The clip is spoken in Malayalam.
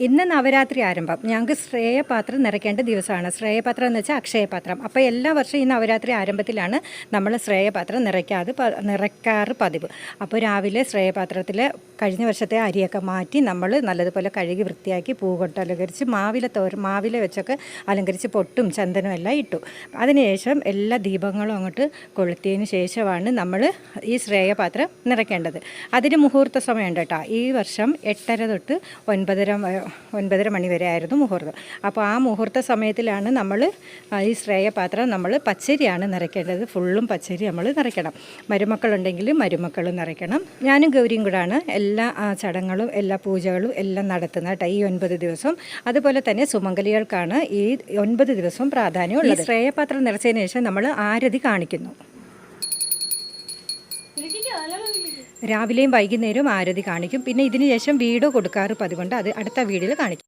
ഇന്ന് നവരാത്രി ആരംഭം. ഞങ്ങൾക്ക് ശ്രേയപാത്രം നിറയ്ക്കേണ്ട ദിവസമാണ്. ശ്രേയപാത്രം എന്ന് വെച്ചാൽ അക്ഷയപാത്രം. അപ്പോൾ എല്ലാ വർഷവും ഈ നവരാത്രി ആരംഭത്തിലാണ് നമ്മൾ ശ്രേയപാത്രം നിറയ്ക്കാതെ നിറയ്ക്കാറ് പതിവ്. അപ്പോൾ രാവിലെ ശ്രേയപാത്രത്തിൽ കഴിഞ്ഞ വർഷത്തെ അരിയൊക്കെ മാറ്റി നമ്മൾ നല്ലതുപോലെ കഴുകി വൃത്തിയാക്കി പൂകൊട്ട് അലങ്കരിച്ച് മാവില തോര മാവില വെച്ചൊക്കെ അലങ്കരിച്ച് പൊട്ടും ചന്ദനവും എല്ലാം ഇട്ടു. അതിനുശേഷം എല്ലാ ദീപങ്ങളും അങ്ങോട്ട് കൊളുത്തിയതിന് ശേഷമാണ് നമ്മൾ ഈ ശ്രേയപാത്രം നിറയ്ക്കേണ്ടത്. അതിന് മുഹൂർത്ത സമയമുണ്ട് കേട്ടോ. ഈ വർഷം എട്ടര തൊട്ട് ഒൻപതര ഒൻപതര മണി വരെ ആയിരുന്നു മുഹൂർത്തം. അപ്പോൾ ആ മുഹൂർത്ത സമയത്തിലാണ് നമ്മൾ ഈ ശ്രേയപാത്രം നമ്മൾ പച്ചരിയാണ് നിറയ്ക്കേണ്ടത്. ഫുള്ളും പച്ചരി നമ്മൾ നിറയ്ക്കണം. മരുമക്കളുണ്ടെങ്കിൽ മരുമക്കളും നിറയ്ക്കണം. ഞാനും ഗൗരിയും കൂടാണ് എല്ലാ ആ, ചടങ്ങുകളും എല്ലാ പൂജകളും എല്ലാം നടത്തുന്നത് കേട്ടോ ഈ ഒൻപത് ദിവസം. അതുപോലെ തന്നെ സുമംഗലികൾക്കാണ് ഈ ഒൻപത് ദിവസവും പ്രാധാന്യമുള്ളത് ഈ ശ്രേയപാത്രം നിറച്ചതിന് ശേഷം നമ്മൾ ആരതി കാണിക്കുന്നു. രാവിലെയും വൈകുന്നേരവും ആരതി കാണിക്കും. പിന്നെ ഇതിന് ശേഷം വീഡിയോ കൊടുക്കാറ് പതിവുണ്ട്. അത് അടുത്ത വീഡിയോയിൽ കാണിക്കും.